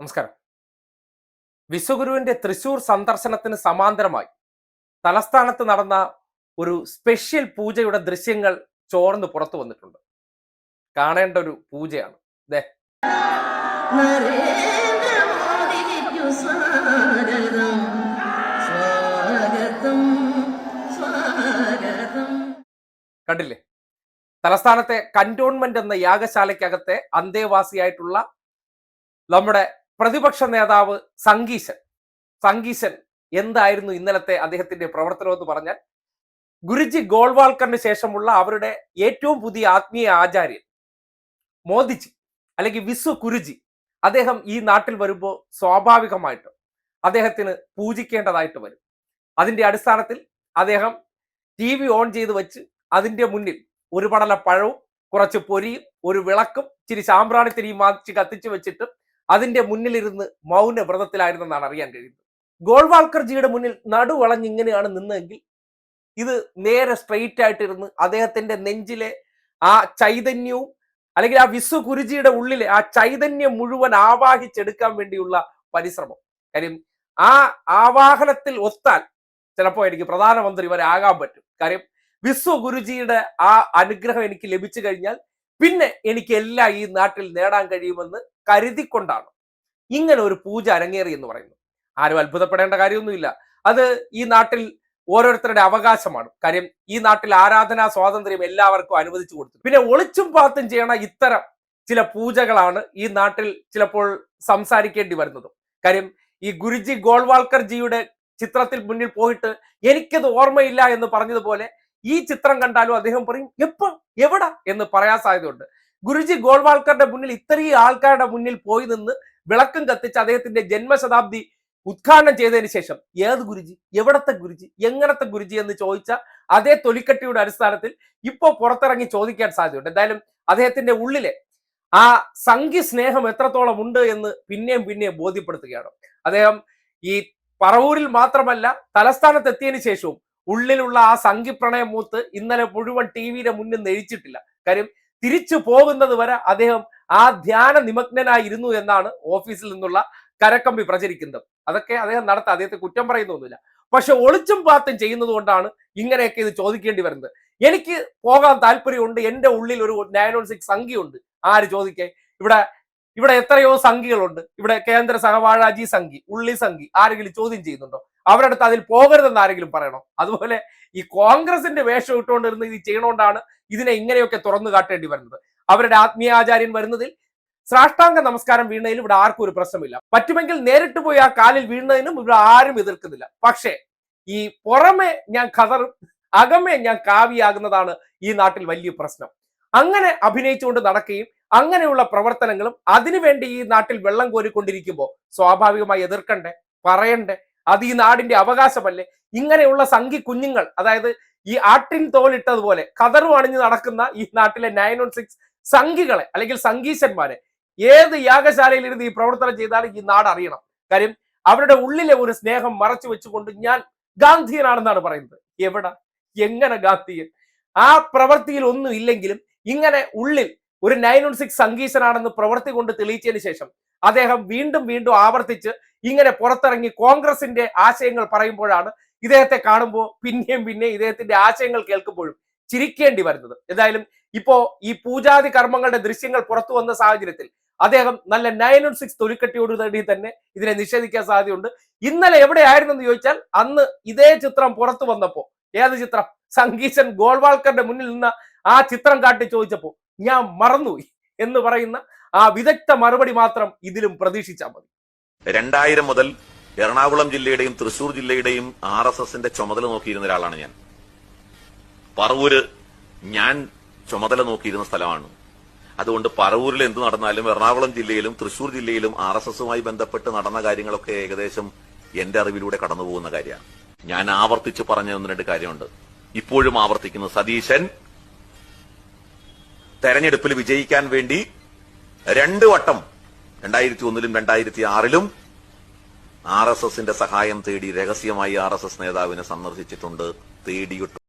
നമസ്കാരം. വിശ്വഗുരുവിന്റെ തൃശൂർ സന്ദർശനത്തിന് സമാന്തരമായി തലസ്ഥാനത്ത് നടന്ന ഒരു സ്പെഷ്യൽ പൂജയുടെ ദൃശ്യങ്ങൾ ചോർന്ന് പുറത്തു വന്നിട്ടുണ്ട്. കാണേണ്ട ഒരു പൂജയാണ്. ദേ. കണ്ടില്ലേ? തലസ്ഥാനത്തെ കന്റോൺമെന്റ് എന്ന യാഗശാലയ്ക്കകത്തെ അന്തേവാസിയായിട്ടുള്ള നമ്മുടെ പ്രതിപക്ഷ നേതാവ് സംഗീശൻ. സംഗീശൻ എന്തായിരുന്നു ഇന്നലത്തെ അദ്ദേഹത്തിന്റെ പ്രവർത്തനം എന്ന് പറഞ്ഞാൽ ഗുരുജി ഗോൾവാൾക്കറിന് ശേഷമുള്ള അവരുടെ ഏറ്റവും പുതിയ ആത്മീയ ആചാര്യൻ മോദിജി അല്ലെങ്കിൽ വിശ്വ കുരുജി അദ്ദേഹം ഈ നാട്ടിൽ വരുമ്പോൾ സ്വാഭാവികമായിട്ട് അദ്ദേഹത്തിന് പൂജിക്കേണ്ടതായിട്ട് വരും. അതിന്റെ അടിസ്ഥാനത്തിൽ അദ്ദേഹം ടി വി ഓൺ ചെയ്ത് വെച്ച് അതിന്റെ മുന്നിൽ ഒരു പടല പഴവും കുറച്ച് പൊരിയും ഒരു വിളക്കും ഇച്ചിരി സാമ്പ്രാണിത്തിരിയും വാങ്ങിച്ച് കത്തിച്ചു വെച്ചിട്ട് അതിന്റെ മുന്നിലിരുന്ന് മൗന വ്രതത്തിലായിരുന്നെന്നാണ് അറിയാൻ കഴിയുന്നത്. ഗോൾവാൾക്കർജിയുടെ മുന്നിൽ നടുവളഞ്ഞ് ഇങ്ങനെയാണ് നിന്നതെങ്കിൽ ഇത് നേരെ സ്ട്രെയിറ്റ് ആയിട്ടിരുന്ന് അദ്ദേഹത്തിന്റെ നെഞ്ചിലെ ആ ചൈതന്യവും അല്ലെങ്കിൽ ആ വിശ്വ കുരുജിയുടെ ഉള്ളിലെ ആ ചൈതന്യം മുഴുവൻ ആവാഹിച്ചെടുക്കാൻ വേണ്ടിയുള്ള പരിശ്രമം. കാര്യം ആ ആവാഹനത്തിൽ ഒത്താൽ ചിലപ്പോൾ എനിക്ക് പ്രധാനമന്ത്രി വരെ ആകാൻ പറ്റും. കാര്യം വിശ്വ ഗുരുജിയുടെ ആ അനുഗ്രഹം എനിക്ക് ലഭിച്ചു കഴിഞ്ഞാൽ പിന്നെ എനിക്ക് എല്ലാം ഈ നാട്ടിൽ നേടാൻ കഴിയുമെന്ന് കരുതിക്കൊണ്ടാണ് ഇങ്ങനെ ഒരു പൂജ അരങ്ങേറി എന്ന് പറയുന്നത്. ആരും അത്ഭുതപ്പെടേണ്ട കാര്യമൊന്നുമില്ല. അത് ഈ നാട്ടിൽ ഓരോരുത്തരുടെ അവകാശമാണ്. കാര്യം ഈ നാട്ടിൽ ആരാധനാ സ്വാതന്ത്ര്യം എല്ലാവർക്കും അനുവദിച്ചു കൊടുത്തു പിന്നെ ഒളിച്ചും പാത്തും ചെയ്യണ ഇത്തരം ചില പൂജകളാണ് ഈ നാട്ടിൽ ചിലപ്പോൾ സംസാരിക്കേണ്ടി വരുന്നതും. കാര്യം ഈ ഗുരുജി ഗോൾവാൾക്കർ ജിയുടെ ചിത്രത്തിൽ മുന്നിൽ പോയിട്ട് എനിക്കത് ഓർമ്മയില്ല എന്ന് പറഞ്ഞതുപോലെ ഈ ചിത്രം കണ്ടാലും അദ്ദേഹം പറയും എപ്പോ? എവിടെ? എന്ന് പറയാൻ സാധ്യതയുണ്ട് ഗുരുജി ഗോൾവാൾക്കറുടെ മുന്നിൽ ഇത്രയും ആൾക്കാരുടെ മുന്നിൽ പോയി നിന്ന് വിളക്കും കത്തിച്ച് അദ്ദേഹത്തിന്റെ ജന്മശതാബ്ദി ഉദ്ഘാടനം ചെയ്തതിന് ശേഷം ഏത് ഗുരുജി? എവിടത്തെ ഗുരുജി? എങ്ങനത്തെ ഗുരുജി എന്ന് ചോദിച്ച അതേ തൊലിക്കട്ടിയുടെ അടിസ്ഥാനത്തിൽ ഇപ്പോൾ പുറത്തിറങ്ങി ചോദിക്കാൻ സാധ്യതയുണ്ട്. എന്തായാലും അദ്ദേഹത്തിന്റെ ഉള്ളിലെ ആ സംഘി സ്നേഹം എത്രത്തോളം ഉണ്ട് എന്ന് പിന്നെയും പിന്നെയും ബോധ്യപ്പെടുത്തുകയാണ്. അദ്ദേഹം ഈ പറവൂരിൽ മാത്രമല്ല തലസ്ഥാനത്ത് എത്തിയതിനു ശേഷവും ഉള്ളിലുള്ള ആ സംഘി പ്രണയം മൂത്ത് ഇന്നലെ മുഴുവൻ ടി വിയുടെ മുന്നിൽ നെഴിച്ചിട്ടില്ല കാര്യം തിരിച്ചു പോകുന്നത് വരെ അദ്ദേഹം ആ ധ്യാന നിമഗ്നനായിരുന്നു എന്നാണ് ഓഫീസിൽ നിന്നുള്ള കരക്കമ്പി പ്രചരിക്കുന്നത്. അതൊക്കെ അദ്ദേഹം നടത്ത അദ്ദേഹത്തെ കുറ്റം പറയുന്നൊന്നുമില്ല പക്ഷെ ഒളിച്ചും പാത്തും ചെയ്യുന്നത് കൊണ്ടാണ് ഇങ്ങനെയൊക്കെ ഇത് ചോദിക്കേണ്ടി വരുന്നത്. എനിക്ക് പോകാൻ താല്പര്യമുണ്ട്. എന്റെ ഉള്ളിൽ ഒരു നയൻ വൺ സിക്സ് സംഖ്യയുണ്ട് ആര് ചോദിക്കേ? ഇവിടെ ഇവിടെ എത്രയോ സംഘികളുണ്ട്. ഇവിടെ കേന്ദ്ര സഹവാഴാജി സംഘി ഉള്ളി സംഘി ആരെങ്കിലും ചോദ്യം ചെയ്യുന്നുണ്ടോ? അവരുടെ അടുത്ത് അതിൽ പോകരുതെന്ന് ആരെങ്കിലും പറയണോ? അതുപോലെ ഈ കോൺഗ്രസിന്റെ വേഷം ഇട്ടുകൊണ്ടിരുന്ന ഇത് ചെയ്യണോണ്ടാണ് ഇതിനെ ഇങ്ങനെയൊക്കെ തുറന്നു കാട്ടേണ്ടി വരുന്നത്. അവരുടെ ആത്മീയാചാര്യൻ വരുന്നതിൽ സാഷ്ടാംഗ നമസ്കാരം വീണതിൽ ഇവിടെ ആർക്കും ഒരു പ്രശ്നമില്ല. പറ്റുമെങ്കിൽ നേരിട്ട് പോയി ആ കാലിൽ വീഴുന്നതിനും ഇവിടെ ആരും എതിർക്കുന്നില്ല. പക്ഷേ ഈ പുറമെ ഞാൻ കതറും അകമേ ഞാൻ കാവിയാകുന്നതാണ് ഈ നാട്ടിൽ വലിയ പ്രശ്നം. അങ്ങനെ അഭിനയിച്ചുകൊണ്ട് നടക്കുകയും അങ്ങനെയുള്ള പ്രവർത്തനങ്ങളും അതിനുവേണ്ടി ഈ നാട്ടിൽ വെള്ളം കോരിക്കൊണ്ടിരിക്കുമ്പോൾ സ്വാഭാവികമായി എതിർക്കണ്ടേ? പറയണ്ടേ? അത് ഈ നാടിന്റെ അവകാശമല്ലേ? ഇങ്ങനെയുള്ള സംഘി കുഞ്ഞുങ്ങൾ അതായത് ഈ ആട്ടിൻ തോലിട്ടതുപോലെ കതറു അണിഞ്ഞ് നടക്കുന്ന ഈ നാട്ടിലെ നയൻ വൺ സിക്സ് സംഘികളെ അല്ലെങ്കിൽ സംഗീശന്മാരെ ഏത് യാഗശാലയിൽ ഇരുന്ന് ഈ പ്രവർത്തനം ചെയ്താലും ഈ നാട് അറിയണം. കാര്യം അവരുടെ ഉള്ളിലെ ഒരു സ്നേഹം മറച്ചു വെച്ചുകൊണ്ട് ഞാൻ ഗാന്ധിയനാണെന്നാണ് പറയുന്നത്. എവിടെ? എങ്ങനെ ഗാന്ധിയൻ? ആ പ്രവൃത്തിയിൽ ഒന്നും ഇല്ലെങ്കിലും ഇങ്ങനെ ഉള്ളിൽ ഒരു നയൻ വൺ സിക്സ് സംഗീശനാണെന്ന് പ്രവൃത്തി കൊണ്ട് തെളിയിച്ചതിന് ശേഷം അദ്ദേഹം വീണ്ടും വീണ്ടും ആവർത്തിച്ച് ഇങ്ങനെ പുറത്തിറങ്ങി കോൺഗ്രസിന്റെ ആശയങ്ങൾ പറയുമ്പോഴാണ് ഇദ്ദേഹത്തെ കാണുമ്പോൾ പിന്നെയും പിന്നെ ഇദ്ദേഹത്തിന്റെ ആശയങ്ങൾ കേൾക്കുമ്പോഴും ചിരിക്കേണ്ടി വരുന്നത്. എന്തായാലും ഇപ്പോ ഈ പൂജാതി കർമ്മങ്ങളുടെ ദൃശ്യങ്ങൾ പുറത്തു വന്ന സാഹചര്യത്തിൽ അദ്ദേഹം നല്ല നയൻ വൺ സിക്സ് തൊലിക്കട്ടിയോട് തേടി തന്നെ ഇതിനെ നിഷേധിക്കാൻ സാധ്യതയുണ്ട്. ഇന്നലെ എവിടെയായിരുന്നെന്ന് ചോദിച്ചാൽ അന്ന് ഇതേ ചിത്രം പുറത്തു വന്നപ്പോ ഏത് ചിത്രം? സംഗീശൻ ഗോൾവാൾക്കറുടെ മുന്നിൽ നിന്ന് ആ ചിത്രം കാട്ടി ചോദിച്ചപ്പോ ഞാൻ മറന്നു എന്ന് പറയുന്ന ആ വിദഗ്ധ മറുപടി മാത്രം ഇതിലും പ്രതീക്ഷിച്ചാൽ മതി. രണ്ടായിരം മുതൽ എറണാകുളം ജില്ലയുടെയും തൃശൂർ ജില്ലയുടെയും ആർ എസ് എസിന്റെ ചുമതല നോക്കിയിരുന്ന ഒരാളാണ് ഞാൻ. പറവൂര് ഞാൻ ചുമതല നോക്കിയിരുന്ന സ്ഥലമാണ്. അതുകൊണ്ട് പറവൂരിൽ എന്ത് നടന്നാലും എറണാകുളം ജില്ലയിലും തൃശൂർ ജില്ലയിലും ആർ എസ് എസുമായി ബന്ധപ്പെട്ട് നടന്ന കാര്യങ്ങളൊക്കെ ഏകദേശം എന്റെ അറിവിലൂടെ കടന്നുപോകുന്ന കാര്യമാണ്. ഞാൻ ആവർത്തിച്ച് പറഞ്ഞ ഒന്ന് രണ്ട് കാര്യമുണ്ട്. ഇപ്പോഴും ആവർത്തിക്കുന്നു. സതീശൻ തെരഞ്ഞെടുപ്പിൽ വിജയിക്കാൻ വേണ്ടി രണ്ട് വട്ടം രണ്ടായിരത്തി ഒന്നിലും രണ്ടായിരത്തി ആറിലും ആർ എസ് എസിന്റെ സഹായം തേടി രഹസ്യമായി ആർ എസ് എസ് നേതാവിനെ സന്ദർശിച്ചിട്ടുണ്ട് തേടിയിട്ടു